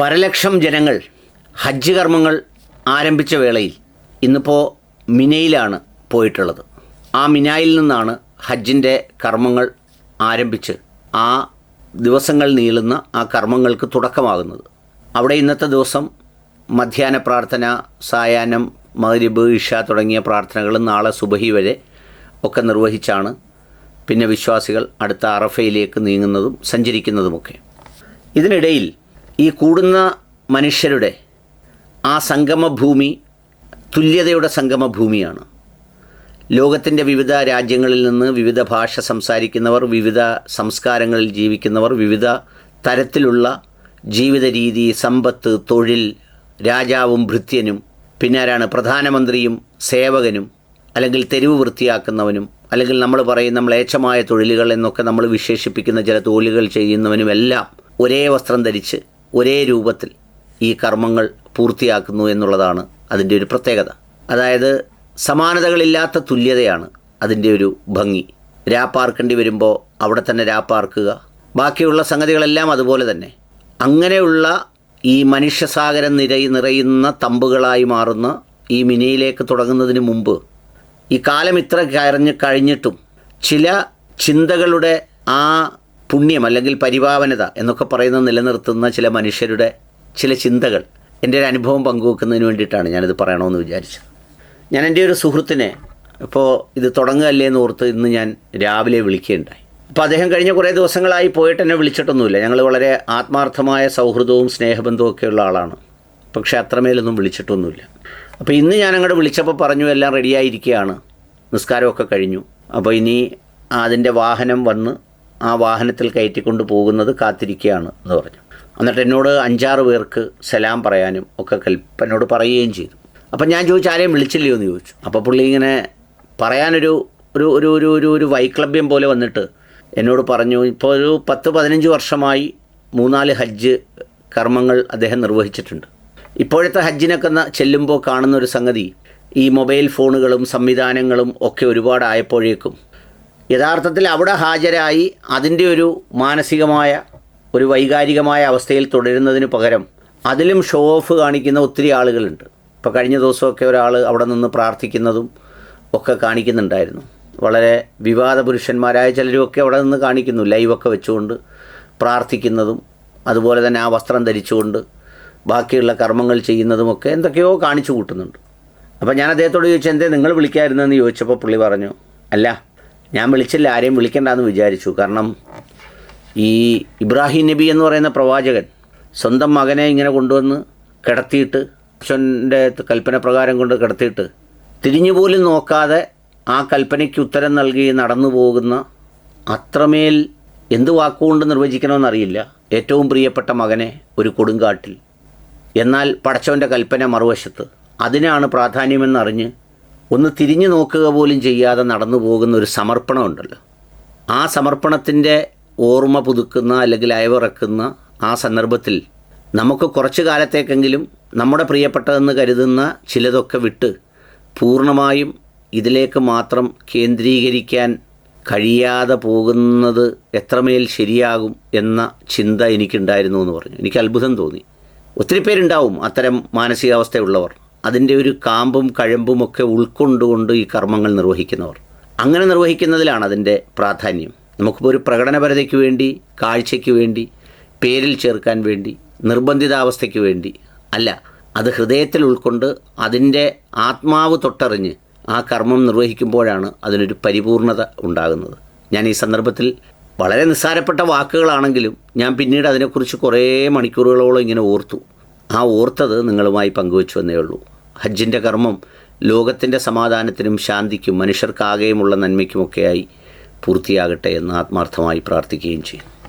പരലക്ഷം ജനങ്ങൾ ഹജ്ജ് കർമ്മങ്ങൾ ആരംഭിച്ച വേളയിൽ ഇന്നിപ്പോൾ മിനയിലാണ് പോയിട്ടുള്ളത്. ആ മിനായിൽ നിന്നാണ് ഹജ്ജിന്റെ കർമ്മങ്ങൾ ആരംഭിച്ച് ആ ദിവസങ്ങൾ നീളുന്ന ആ കർമ്മങ്ങൾക്ക് തുടക്കമാകുന്നത്. അവിടെ ഇന്നത്തെ ദിവസം മധ്യാഹ്ന പ്രാർത്ഥന സായാഹ്നം മഗ്രിബ് ഇഷ തുടങ്ങിയ പ്രാർത്ഥനകൾ നാളെ സുബഹി വരെ ഒക്കെ നിർവഹിച്ചാണ് പിന്നെ വിശ്വാസികൾ അടുത്ത അറഫയിലേക്ക് നീങ്ങുന്നതും സഞ്ചരിക്കുന്നതുമൊക്കെ. ഇതിനിടയിൽ ഈ കൂടുന്ന മനുഷ്യരുടെ ആ സംഗമഭൂമി തുല്യതയുടെ സംഗമഭൂമിയാണ്. ലോകത്തിന്റെ വിവിധ രാജ്യങ്ങളിൽ നിന്ന് വിവിധ ഭാഷ സംസാരിക്കുന്നവർ വിവിധ സംസ്കാരങ്ങളിൽ ജീവിക്കുന്നവർ വിവിധ തരത്തിലുള്ള ജീവിത രീതി സമ്പത്ത് തൊഴിൽ രാജാവും ഭൃത്യനും പിന്നെ ആരാണ് പ്രധാനമന്ത്രിയും സേവകനും അല്ലെങ്കിൽ തെരുവ് വൃത്തിയാക്കുന്നവനും അല്ലെങ്കിൽ നമ്മൾ പറയുന്ന മ്ലേച്ഛമായ തൊഴിലുകൾ എന്നൊക്കെ നമ്മൾ വിശേഷിപ്പിക്കുന്ന ചില തൊഴിലുകൾ ചെയ്യുന്നവനുമെല്ലാം ഒരേ വസ്ത്രം ധരിച്ച് ഒരേ രൂപത്തിൽ ഈ കർമ്മങ്ങൾ പൂർത്തിയാക്കുന്നു എന്നുള്ളതാണ് അതിന്റെ ഒരു പ്രത്യേകത. അതായത് സമാനതകളില്ലാത്ത തുല്യതയാണ് അതിന്റെ ഒരു ഭംഗി. രാപ്പാർക്കേണ്ടി വരുമ്പോൾ അവിടെ തന്നെ രാപ്പാർക്കുക. ബാക്കിയുള്ള സംഗതികളെല്ലാം അതുപോലെ തന്നെ. അങ്ങനെയുള്ള ഈ മനുഷ്യസാഗരം നിരയി നിറയുന്ന തമ്പുകളായി മാറുന്ന ഈ മിനിയിലേക്ക് തുടങ്ങുന്നതിന് മുമ്പ് ഈ കാലം ഇത്ര കരഞ്ഞ് കഴിഞ്ഞിട്ടും ചില ചിന്തകളുടെ ആ പുണ്യം അല്ലെങ്കിൽ പരിഭാവനത എന്നൊക്കെ പറയുന്ന നിലനിർത്തുന്ന ചില മനുഷ്യരുടെ ചില ചിന്തകൾ എന്റെ ഒരു അനുഭവം പങ്കുവെക്കുന്നതിന് വേണ്ടിയിട്ടാണ് ഞാനിത് പറയണമെന്ന് വിചാരിച്ചത്. ഞാൻ എന്റെ ഒരു സുഹൃത്തിനെ ഇപ്പോൾ ഇത് തുടങ്ങുകയല്ലേ എന്ന് ഓർത്ത് ഇന്ന് ഞാൻ രാവിലെ വിളിക്കുകയുണ്ടായി. അപ്പോൾ അദ്ദേഹം കഴിഞ്ഞ കുറേ ദിവസങ്ങളായി പോയിട്ട് എന്നെ വിളിച്ചിട്ടൊന്നുമില്ല. ഞങ്ങൾ വളരെ ആത്മാർത്ഥമായ സൗഹൃദവും സ്നേഹബന്ധവും ഒക്കെയുള്ള ആളാണ്. പക്ഷേ അത്രമേലൊന്നും വിളിച്ചിട്ടൊന്നുമില്ല. അപ്പോൾ ഇന്ന് ഞാൻ അങ്ങോട്ട് വിളിച്ചപ്പോൾ പറഞ്ഞു എല്ലാം റെഡിയായിരിക്കുകയാണ്. നിസ്കാരമൊക്കെ കഴിഞ്ഞു. അപ്പോൾ ഇനി അതിന്റെ വാഹനം വന്ന് ആ വാഹനത്തിൽ കയറ്റിക്കൊണ്ട് പോകുന്നത് കാത്തിരിക്കുകയാണ് എന്ന് പറഞ്ഞു. എന്നിട്ട് എന്നോട് അഞ്ചാറ് പേർക്ക് സലാം പറയാനും ഒക്കെ കൽപ്പനോട് പറയുകയും ചെയ്തു. അപ്പം ഞാൻ ചോദിച്ചു ആരെയും വിളിച്ചില്ലയോ? എന്ന് ചോദിച്ചു. അപ്പോൾ പുള്ളി ഇങ്ങനെ പറയാനൊരു ഒരു ഒരു ഒരു ഒരു ഒരു വൈക്ലഭ്യം പോലെ വന്നിട്ട് എന്നോട് പറഞ്ഞു ഇപ്പോൾ ഒരു പത്ത് പതിനഞ്ച് വർഷമായി മൂന്നാൽ ഹജ്ജ് കർമ്മങ്ങൾ അദ്ദേഹം നിർവഹിച്ചിട്ടുണ്ട്. ഇപ്പോഴത്തെ ഹജ്ജിനൊക്കെ ചെല്ലുമ്പോൾ കാണുന്ന ഒരു സംഗതി ഈ മൊബൈൽ ഫോണുകളും സംവിധാനങ്ങളും ഒക്കെ ഒരുപാടായപ്പോഴേക്കും യഥാർത്ഥത്തിൽ അവിടെ ഹാജരായി അതിന്റെ ഒരു മാനസികമായ ഒരു വൈകാരികമായ അവസ്ഥയിൽ തുടരുന്നതിന് പകരം അതിലും ഷോ ഓഫ് കാണിക്കുന്ന ഒത്തിരി ആളുകളുണ്ട്. ഇപ്പോൾ കഴിഞ്ഞ ദിവസമൊക്കെ ഒരാൾ അവിടെ നിന്ന് പ്രാർത്ഥിക്കുന്നതും ഒക്കെ കാണിക്കുന്നുണ്ടായിരുന്നു. വളരെ വിവാദ പുരുഷന്മാരായ ചിലരുമൊക്കെ അവിടെ നിന്ന് കാണിക്കുന്നു. ലൈവൊക്കെ വെച്ചുകൊണ്ട് പ്രാർത്ഥിക്കുന്നതും അതുപോലെ തന്നെ ആ വസ്ത്രം ധരിച്ചുകൊണ്ട് ബാക്കിയുള്ള കർമ്മങ്ങൾ ചെയ്യുന്നതുമൊക്കെ എന്തൊക്കെയോ കാണിച്ചു കൂട്ടുന്നുണ്ട്. അപ്പോൾ ഞാൻ അദ്ദേഹത്തോട് ചോദിച്ചു എന്തേ നിങ്ങൾ വിളിക്കാമായിരുന്നെന്ന് ചോദിച്ചപ്പോൾ പുള്ളി പറഞ്ഞു അല്ല ഞാൻ വിളിച്ചില്ല ആരെയും വിളിക്കേണ്ടെന്ന് വിചാരിച്ചു. കാരണം ഈ ഇബ്രാഹിം നബി എന്ന് പറയുന്ന പ്രവാചകൻ സ്വന്തം മകനെ ഇങ്ങനെ കൊണ്ടുവന്ന് കിടത്തിയിട്ട് അച്ഛന്റെ കൽപ്പന പ്രകാരം കൊണ്ട് കിടത്തിയിട്ട് തിരിഞ്ഞുപോലും നോക്കാതെ ആ കൽപ്പനയ്ക്ക് ഉത്തരം നൽകി നടന്നു പോകുന്ന അത്രമേൽ എന്ത് വാക്കുകൊണ്ട് നിർവചിക്കണമെന്നറിയില്ല ഏറ്റവും പ്രിയപ്പെട്ട മകനെ ഒരു കൊടുങ്കാട്ടിൽ. എന്നാൽ പടച്ചവന്റെ കൽപ്പന മറുവശത്ത്. അതിനാണ് പ്രാധാന്യമെന്നറിഞ്ഞ് ഒന്ന് തിരിഞ്ഞു നോക്കുക പോലും ചെയ്യാതെ നടന്നു പോകുന്ന ഒരു സമർപ്പണമുണ്ടല്ലോ ആ സമർപ്പണത്തിന്റെ ഓർമ്മ പുതുക്കുന്ന അല്ലെങ്കിൽ അയവിറക്കുന്ന ആ സന്ദർഭത്തിൽ നമുക്ക് കുറച്ചു കാലത്തേക്കെങ്കിലും നമ്മുടെ പ്രിയപ്പെട്ടതെന്ന് കരുതുന്ന ചിലതൊക്കെ വിട്ട് പൂർണമായും ഇതിലേക്ക് മാത്രം കേന്ദ്രീകരിക്കാൻ കഴിയാതെ പോകുന്നത് എത്രമേൽ ശരിയാകും എന്ന ചിന്ത എനിക്കുണ്ടായിരുന്നു എന്ന് പറഞ്ഞു. എനിക്ക് അത്ഭുതം തോന്നി. ഒത്തിരി പേരുണ്ടാവും അത്തരം മാനസികാവസ്ഥയുള്ളവർ. അതിന്റെ ഒരു കാമ്പും കഴമ്പും ഒക്കെ ഉൾക്കൊണ്ടുകൊണ്ട് ഈ കർമ്മങ്ങൾ നിർവഹിക്കുന്നവർ. അങ്ങനെ നിർവഹിക്കുന്നതിലാണ് അതിന്റെ പ്രാധാന്യം. നമുക്കിപ്പോൾ ഒരു പ്രകടനപരതയ്ക്ക് വേണ്ടി കാഴ്ചയ്ക്ക് വേണ്ടി പേരിൽ ചേർക്കാൻ വേണ്ടി നിർബന്ധിതാവസ്ഥയ്ക്ക് വേണ്ടി അല്ല അത് ഹൃദയത്തിൽ ഉൾക്കൊണ്ട് അതിന്റെ ആത്മാവ് തൊട്ടറിഞ്ഞ് ആ കർമ്മം നിർവഹിക്കുമ്പോഴാണ് അതിനൊരു പരിപൂർണത ഉണ്ടാകുന്നത്. ഞാൻ ഈ സന്ദർഭത്തിൽ വളരെ നിസ്സാരപ്പെട്ട വാക്കുകളാണെങ്കിലും ഞാൻ പിന്നീട് അതിനെക്കുറിച്ച് കുറേ മണിക്കൂറുകളോളം ഇങ്ങനെ ഓർത്തു. ആ ഓർത്തത് നിങ്ങളുമായി പങ്കുവെച്ചു എന്നേ ഉള്ളൂ. ഹജ്ജിന്റെ കർമ്മം ലോകത്തിന്റെ സമാധാനത്തിനും ശാന്തിക്കും മനുഷ്യർക്കാകെയുമുള്ള നന്മയ്ക്കുമൊക്കെയായി പൂർത്തിയാകട്ടെ എന്ന് ആത്മാർത്ഥമായി പ്രാർത്ഥിക്കുകയും ചെയ്യും